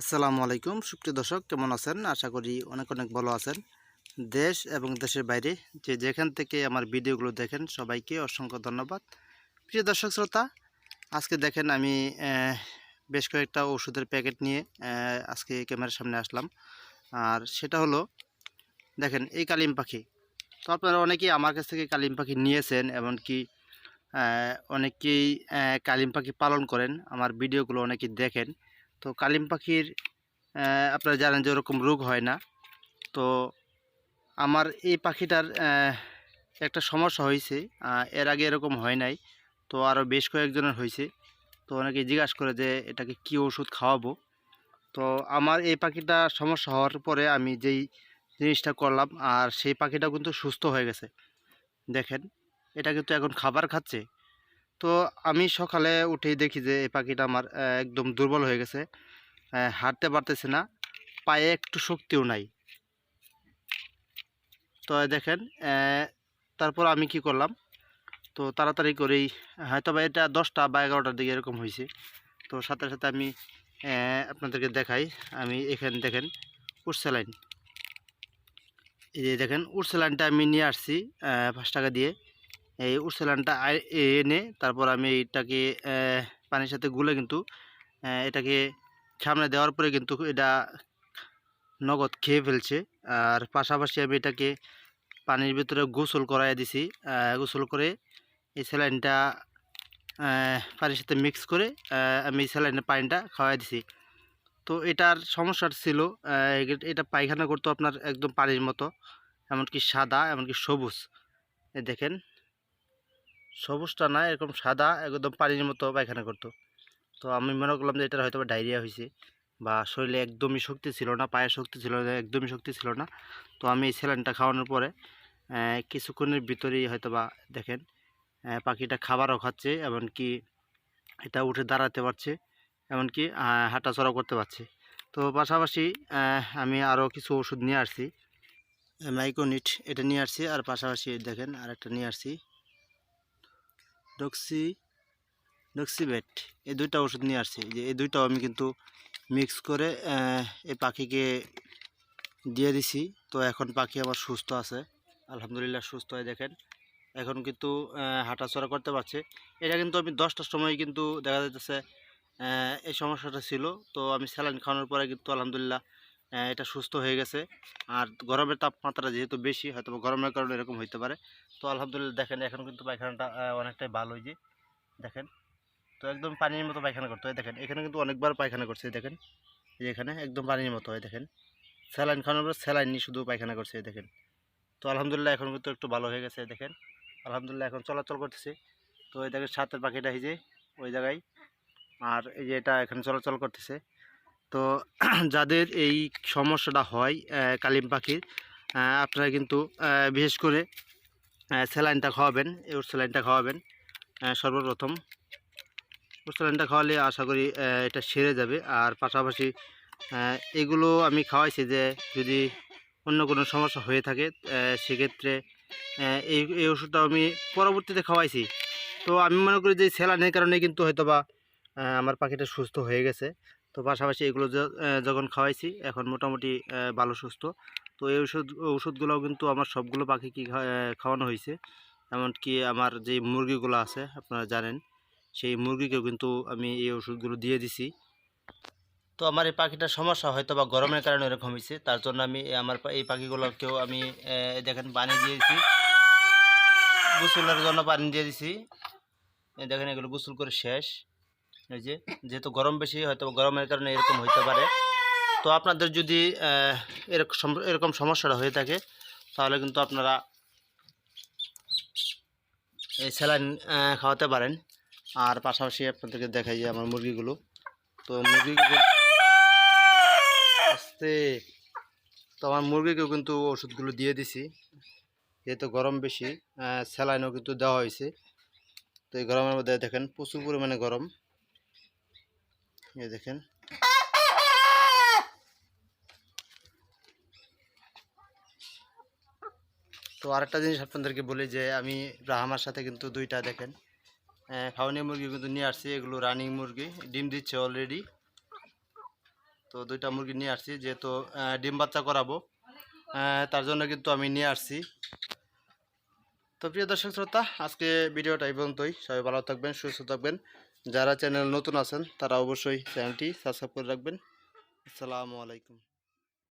আসসালামু আলাইকুম। সুপ্রিয় দর্শক, কেমন আছেন? আশা করি অনেক অনেক ভালো আছেন। দেশ এবং দেশের বাইরে যে যেখান থেকে আমার ভিডিওগুলো দেখেন, সবাইকে অসংখ্য ধন্যবাদ। প্রিয় দর্শক, শ্রোতা, আজকে দেখেন আমি বেশ কয়েকটা ওষুধের প্যাকেট নিয়ে আজকে ক্যামেরার সামনে আসলাম। আর সেটা হলো, দেখেন এই কালিম পাখি। তো আপনারা অনেকেই আমার কাছ থেকে কালিম পাখি নিয়েছেন, এমনকি অনেকেই কালিম পাখি পালন করেন। আমার ভিডিওগুলো অনেকেই দেখেন। তো কালিম পাখির আপনারা জানেন যে ওরকম রোগ হয় না। তো আমার এই পাখিটার একটা সমস্যা হয়েছে। এর আগে এরকম হয় নাই, তো আরও বেশ কয়েকজনের হয়েছে। তো অনেকে জিজ্ঞাসা করে যে এটাকে কি ওষুধ খাওয়াবো? তো আমার এই পাখিটা সমস্যা হওয়ার পরে আমি যেই জিনিসটা করলাম, আর সেই পাখিটা কিন্তু সুস্থ হয়ে গেছে। দেখেন, এটা কিন্তু এখন খাবার খাচ্ছে। তো আমি সকালে উঠেই দেখি যে, এই পাখিটা আমার একদম দুর্বল হয়ে গেছে। হাঁটতে পারতেছে না, পায়ে একটু শক্তিও নাই। তো দেখেন তারপর আমি কি করলাম? তো তাড়াতাড়ি করেই, হয়তো বা এটা দশটা বা এগারোটার দিকে এরকম হয়েছে। তো সাথে সাথে আমি আপনাদেরকে দেখাই। আমি এখানে দেখেন উঠস্যালাইন এই যে দেখেন উঠস্যালাইনটা আমি নিয়ে আসছি পাঁচ টাকা দিয়ে। এই উঠস্যালাইনটা আই- এনে তারপর আমি এটাকে পানির সাথে গুলে কিন্তু এটাকে সামনে দেওয়ার পরে কিন্তু এটা নগদ খেয়ে ফেলছে। আর পাশাপাশি আমি এটাকে পানির ভিতরে গোসল করাই দিছি। গোসল করে এই স্যালাইনটা পানির সাথে মিক্স করে আমি এই স্যালাইনের পানিটা খাওয়াই দিছি। তো এটার সমস্যার ছিল এটা পায়খানা করতো আপনার একদম পানির মতো, এমনকি সাদা, এমনকি সবুজ। দেখেন। সবুজটা না এরকম সাদা একদম পানির মতো পায়খানা করতো। তো আমি মনে করলাম যে এটার হয়তো ডায়রিয়া হয়েছে বা শরীরে একদমই শক্তি ছিল না পায়ের শক্তি ছিল না একদমই শক্তি ছিল না। তো আমি এই স্যালাইনটা খাওয়ানোর পরে কিছুক্ষণের ভিতরেই হয়তো বা দেখেন পাখিটা খাবারও খাচ্ছে এমনকি এটা উঠে দাঁড়াতে পারছে এমনকি আহ, হাঁটাচড়া করতে পারছে। তো পাশাপাশি আমি আরও কিছু ওষুধ নিয়ে আসছি মাইকোনিট এটা নিয়ে আসছি আর পাশাপাশি দেখেন আর একটা নিয়ে আসছি। ডক্সি ডক্সিবেট এই দুইটা ওষুধ নিয়ে আসছি। যে এই দুইটাও আমি কিন্তু মিক্স করে এই পাখিকে দিয়ে দিছি। তো এখন পাখি আমার সুস্থ আছে। আলহামদুলিল্লাহ সুস্থ হয়ে দেখেন। এখন কিন্তু হাঁটাচড়া করতে পারছে। এটা কিন্তু আমি দশটার সময় কিন্তু দেখা আহ, এই সমস্যাটা ছিল। তো আমি স্যালাইন খাওয়ানোর পরে কিন্তু আলহামদুলিল্লাহ এটা সুস্থ হয়ে গেছে। আর গরমের তাপমাত্রা যেহেতু বেশি, হয়তো গরমের কারণে এরকম হইতে পারে। তো আলহামদুলিল্লাহ, দেখেন এখন কিন্তু পায়খানাটা অনেকটাই ভালো হয়েছে দেখেন। তো একদম পানির মতো পায়খানা করতে হয়। দেখেন, এখানে কিন্তু অনেকবার পায়খানা করছে দেখেন। এখানে একদম পানির মতো হয়, দেখেন। স্যালাইন খাওয়ানোর পর স্যালাইন নিয়ে শুধু পায়খানা করছে দেখেন। তো আলহামদুলিল্লাহ, এখন কিন্তু একটু ভালো হয়ে গেছে দেখেন। আলহামদুলিল্লাহ, এখন চলাচল করতেছে। তো এই দেখেন সাতের পাখিটা এই ওই জায়গায়। আর এই যে এটা এখানে চলাচল করতেছে। তো যাদের এই সমস্যাটা হয় কালিম পাখির আপনারা কিন্তু বিশেষ করে স্যালাইনটা খাওয়াবেন, এই স্যালাইনটা খাওয়াবেন সর্বপ্রথম। সর্বপ্রথম স্যালাইনটা খাওয়ালে আশা করি এটা সেরে যাবে। আর পাশাপাশি এগুলো আমি খাওয়াইছি যে, যদি অন্য কোনো সমস্যা হয়ে থাকে সেক্ষেত্রে এই এই ওষুধটা আমি পরবর্তীতে খাওয়াইছি। তো আমি মনে করি যে, স্যালাইনের কারণে কিন্তু হয়তো বা আমার পাখিটা সুস্থ হয়ে গেছে। তো পাশাপাশি এগুলো যখন খাওয়াইছি, এখন মোটামুটি ভালো, সুস্থ। তো এই ওষুধ ওষুধগুলোও কিন্তু আমার সবগুলো পাখিকে খাওয়ানো হয়েছে এমনকি আমার যে মুরগিগুলো আছে, আপনারা জানেন, সেই মুরগিকেও কিন্তু আমি এই ওষুধগুলো দিয়ে দিছি। তো আমার এই পাখিটার সমস্যা হয়তো বা গরমের কারণে এরকম হয়েছে তার জন্য আমি আমার এই পাখিগুলোকেও আমি দেখেন পানি দিয়েছি গোসলের জন্য পানি দিয়ে দিছি। দেখেন এগুলো গোসল করে শেষ। এই যে, যেহেতু গরম বেশি, হয়তো গরমের কারণে এরকম হইতে পারে। তো আপনাদের যদি এরকম এরকম সমস্যাটা হয়ে থাকে, তাহলে কিন্তু আপনারা এই স্যালাইন খাওয়াতে পারেন। আর পাশাপাশি আপনাদেরকে দেখাই আমার মুরগিগুলো। তো মুরগিগুলো আস্তে, তো আমার মুরগিকেও কিন্তু ওষুধগুলো দিয়ে দিছি। যেহেতু গরম বেশি স্যালাইনও কিন্তু দেওয়া হয়েছে। তো এই গরমের মধ্যে দেখেন প্রচুর পরিমাণে গরম। এই দেখেন। তো আরেকটা জিনিস আপনাদেরকে বলি যে, আমি রাহামার সাথে কিন্তু দুইটা দেখেন। হ্যাঁ, খাওয়ানি মুরগি কিন্তু নিয়ে আসছি, এগুলো রানিং মুরগি, ডিম দিচ্ছে অলরেডি তো দুইটা মুরগি নিয়ে আসছি, যেহেতু ডিম বাচ্চা করাবো তার জন্য কিন্তু আমি নিয়ে আসছি। তো প্রিয় দর্শক শ্রোতা, আজকে ভিডিওটা এই পর্যন্তই। সবাই ভালো থাকবেন, সুস্থ থাকবেন। যারা চ্যানেল নতুন আছেন তারা অবশ্যই চ্যানেলটি সাবস্ক্রাইব করে রাখবেন। আসসালামু আলাইকুম।